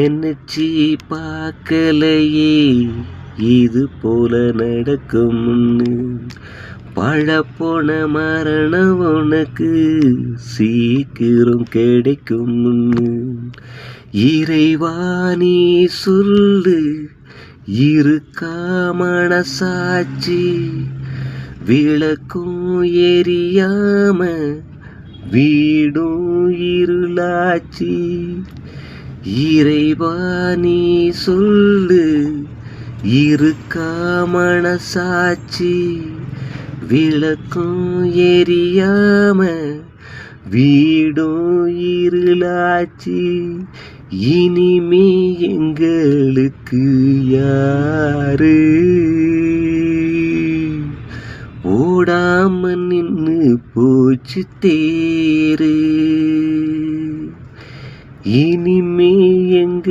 நினைச்சி பார்க்கலையே இது போல நடக்கும்னு. பழப்போன மரணம் உனக்கு சீக்கிரம் கிடைக்கும்னு. இறைவா சொல்லு இருக்கா மனசாட்சி? விளக்கும் எரியாம வீடும் இருளாச்சி. இறைவா நீ சொல்லு. இருக்கா மனசாட்சி விளக்கும் எரியாம. வீடும் இருளாச்சி. இனிமே எங்களுக்கு யாரு? ஓடாம நின்று போச்சு தேரு. இனிமே எங்கு